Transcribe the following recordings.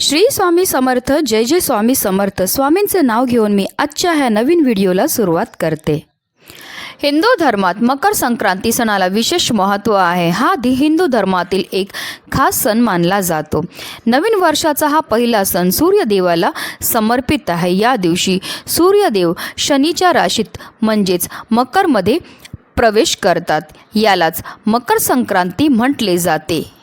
श्री स्वामी समर्थ जय जय स्वामी समर्थ. स्वामींचे नाव घेऊन मी आजच्या ह्या नवीन व्हिडिओला सुरुवात करते. हिंदू धर्मात मकर संक्रांती सणाला विशेष महत्त्व आहे. हा दि हिंदू धर्मातील एक खास सण मानला जातो. नवीन वर्षाचा हा पहिला सण सूर्यदेवाला समर्पित आहे. या दिवशी सूर्यदेव शनीच्या राशीत म्हणजेच मकरमध्ये प्रवेश करतात. यालाच मकर संक्रांती म्हटले जाते.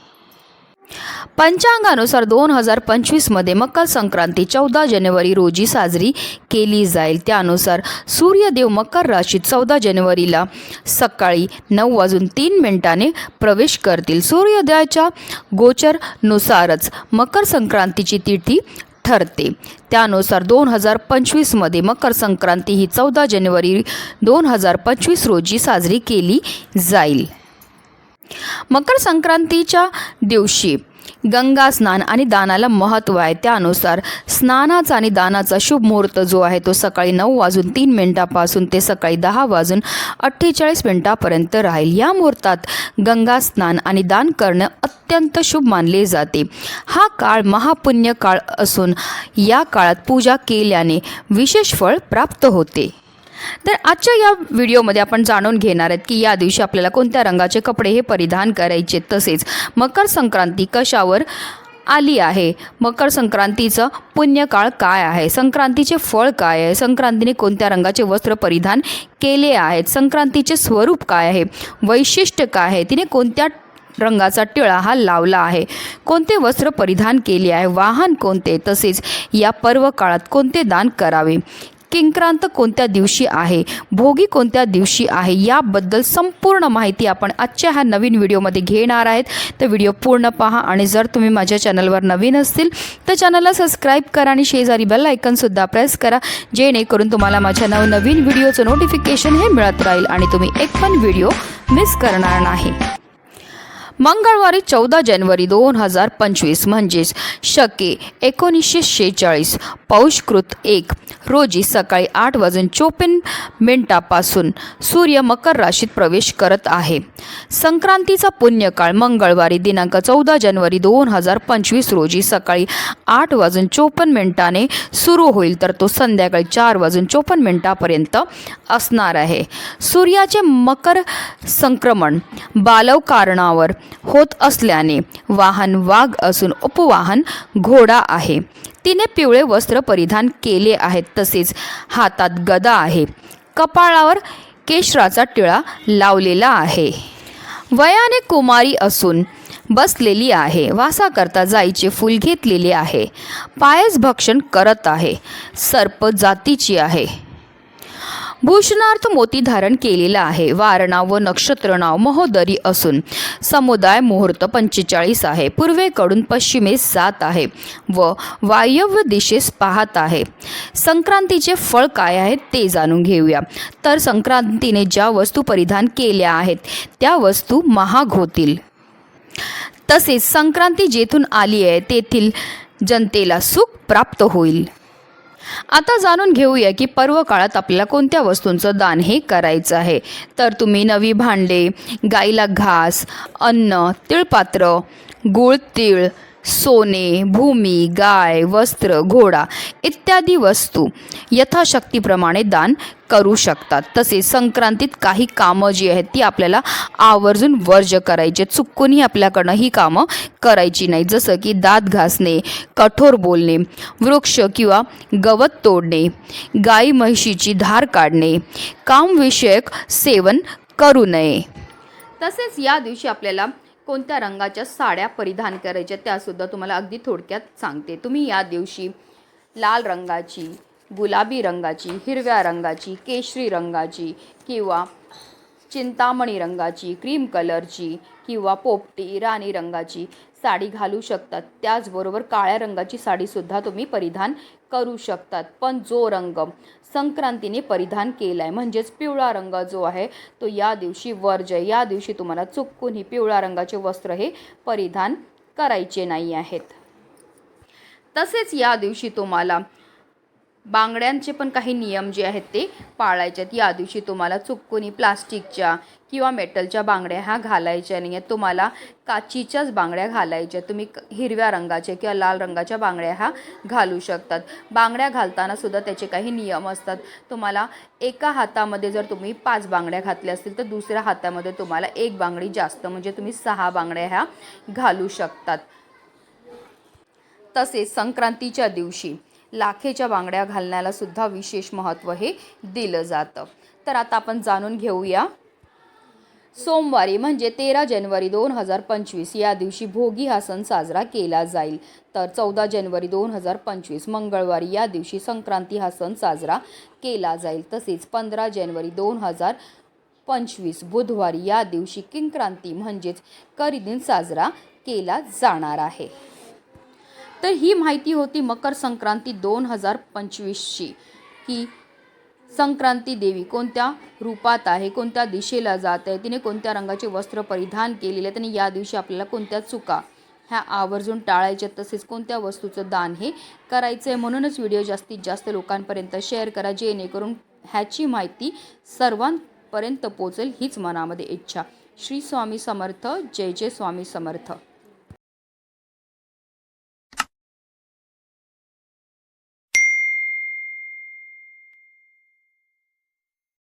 पंचांगानुसार दोन हजार पंचवीसमध्ये मकर संक्रांती चौदा जानेवारी रोजी साजरी केली जाईल. त्यानुसार सूर्यदेव मकर राशीत चौदा जानेवारीला सकाळी नऊ वाजून तीन मिनिटाने प्रवेश करतील. सूर्योदयाच्या गोचरनुसारच मकर संक्रांतीची तिथी ठरते. त्यानुसार दोन हजार पंचवीसमध्ये मकर संक्रांती ही चौदा जानेवारी दोन हजार पंचवीस रोजी साजरी केली जाईल. मकर संक्रांतीच्या दिवशी गंगा स्नान आणि दानाला महत्त्व आहे. त्यानुसार स्नानाचा आणि दानाचा शुभ मुहूर्त जो आहे तो सकाळी नऊ वाजून तीन मिनिटापासून ते सकाळी दहा वाजून अठ्ठेचाळीस मिनिटापर्यंत राहील. या मुहूर्तात गंगा स्नान आणि दान करणं अत्यंत शुभ मानले जाते. हा काळ महापुण्य काळ असून या काळात पूजा केल्याने विशेष फळ प्राप्त होते. तर आजच्या या व्हिडिओमध्ये आपण जाणून घेणार आहेत की या दिवशी आपल्याला कोणत्या रंगाचे कपडे हे परिधान करायचे तसेच मकर संक्रांती कशावर आली आहे? मकर संक्रांतीचं पुण्यकाळ काय आहे? संक्रांतीचे फळ काय आहे? संक्रांतीने कोणत्या रंगाचे वस्त्र परिधान केले आहेत? संक्रांतीचे स्वरूप काय आहे? वैशिष्ट्य काय आहे? तिने कोणत्या रंगाचा टिळा हा लावला आहे? कोणते वस्त्र परिधान केले आहे? वाहन कोणते? तसेच या पर्व काळात कोणते दान करावे? किंक्रांत कोणत्या दिवशी आहे? भोगी कोणत्या दिवशी आहे? याबद्दल संपूर्ण माहिती आपण आजच्या ह्या नवीन व्हिडिओमध्ये घेणार आहेत. तर व्हिडिओ पूर्ण पहा आणि जर तुम्ही माझ्या चॅनलवर नवीन असतील तर चॅनलला सबस्क्राईब करा आणि शेजारी बेल आयकनसुद्धा प्रेस करा जेणेकरून तुम्हाला माझ्या नवनवीन व्हिडिओचं नोटिफिकेशन हे मिळत राहील आणि तुम्ही एक पण व्हिडिओ मिस करणार नाही. मंगळवारी चौदा जानेवारी दोन हजार पंचवीस म्हणजेच शके एकोणीसशे शेहेचाळीस पौषकृत एक रोजी सकाळी आठ वाजून चोपन्न मिनिटापासून सूर्य मकर राशीत प्रवेश करत आहे. संक्रांतीचा पुण्यकाळ मंगळवारी दिनांक चौदा जानेवारी दोन हजार पंचवीस रोजी सकाळी आठ वाजून चोपन्न मिनिटाने सुरू होईल तर तो संध्याकाळी चार वाजून चोपन्न मिनिटापर्यंत असणार आहे. सूर्याचे मकर संक्रमण बालव कारणावर होत असल्याने वाहन वाघ असून उपवाहन घोडा आहे. तिने पिवळे वस्त्र परिधान केले आहेत तसेच हातात गदा आहे. कपाळावर केशराचा टिळा लावलेला आहे. वयाने कुमारी असून बसलेली आहे. वासाकरता जाईचे फूल घेतलेले आहे. पायस भक्षण करत आहे. सर्प जातीची आहे. भूषणार्थ मोती धारण केलेला आहे. वारणाव व नक्षत्र नाव महोदरी असून समुदाय मुहूर्त पंचेचाळीस आहे. पूर्वेकडून पश्चिमेस जात आहे व वायव्य दिशेस पाहत आहे. संक्रांतीचे फळ काय आहे ते जाणून घेऊया. तर संक्रांतीने ज्या वस्तू परिधान केल्या आहेत त्या वस्तू महाग होतील. तसेच संक्रांती जेथून आली आहे तेथील जनतेला सुख प्राप्त होईल. आता जाणून घेऊया की पर्व काळात आपल्याला कोणत्या वस्तूंचं दान हे करायचं आहे. तर तुम्ही नवी भांडे गाईला घास अन्न तिळपात्र गुळ तीळ सोने भूमी गाय वस्त्र घोडा इत्यादी वस्तू यथाशक्तीप्रमाणे दान करू शकतात. तसेच संक्रांतीत काही कामं जी आहेत ती आपल्याला आवर्जून वर्ज करायची चुकूनही आपल्याकडनं ही कामं करायची नाही जसं की दात घासणे कठोर बोलणे वृक्ष किंवा गवत तोडणे गाई म्हशीची धार काढणे कामविषयक सेवन करू नये. तसेच या दिवशी आपल्याला कोणत्या रंगाच्या साड्या परिधान करायच्या त्यासुद्धा तुम्हाला अगदी थोडक्यात सांगते. तुम्ही या दिवशी लाल रंगाची गुलाबी रंगाची हिरव्या रंगाची केशरी रंगाची किंवा चिंतामणी रंगाची क्रीम कलरची किंवा पोपटी राणी रंगाची साडी घालू शकतात त्याचबरोबर काळ्या रंगाची साडीसुद्धा तुम्ही परिधान करू शकतात. पण जो रंग संक्रांतीने परिधान केला आहे म्हणजेच पिवळा रंग जो आहे तो या दिवशी वर्ज या दिवशी तुम्हाला चुकूनही पिवळ्या रंगाचे वस्त्र हे परिधान करायचे नाही आहेत. तसेच या दिवशी तुम्हाला बांगड्यांचे पण काही नियम जे आहेत ते पाळायचे आहेत. या दिवशी तुम्हाला चुकूनही प्लास्टिकच्या किंवा मेटलच्या बांगड्या ह्या घालायच्या नाही आहेत तुम्हाला काचीच्याच बांगड्या घालायच्या तुम्ही हिरव्या रंगाच्या किंवा लाल रंगाच्या बांगड्या ह्या घालू शकतात. बांगड्या घालताना सुद्धा त्याचे काही नियम असतात. तुम्हाला एका हातामध्ये जर तुम्ही पाच बांगड्या घातल्या असतील तर दुसऱ्या हातामध्ये तुम्हाला एक बांगडी जास्त म्हणजे तुम्ही सहा बांगड्या ह्या घालू शकतात. तसेच संक्रांतीच्या दिवशी लाखेच्या बांगड्या घालण्याला सुद्धा विशेष महत्त्व हे दिलं जातं. तर आता आपण जाणून घेऊया. सोमवारी म्हणजे तेरा जानेवारी दोन हजार पंचवीस या दिवशी भोगी हा सण साजरा केला जाईल. तर चौदा जानेवारी दोन हजार पंचवीस मंगळवारी या दिवशी संक्रांती हा सण साजरा केला जाईल. तसेच पंधरा जानेवारी दोन हजार पंचवीस बुधवारी या दिवशी किंक्रांती म्हणजेच करी दिन साजरा केला जाणार आहे. तर ही माहिती होती मकर संक्रांती दोन हजार पंचवीसची. की संक्रांती देवी कोणत्या रूपात आहे कोणत्या दिशेला जात आहे तिने कोणत्या रंगाचे वस्त्र परिधान केलेले आहे आणि या दिवशी आपल्याला कोणत्या चुका ह्या आवर्जून टाळायच्या तसेच कोणत्या वस्तूचं दान हे करायचं आहे म्हणूनच व्हिडिओ जास्तीत जास्त लोकांपर्यंत शेअर करा जेणेकरून ह्याची माहिती सर्वांपर्यंत पोचेल हीच मनामध्ये इच्छा. श्री स्वामी समर्थ जय जय स्वामी समर्थ.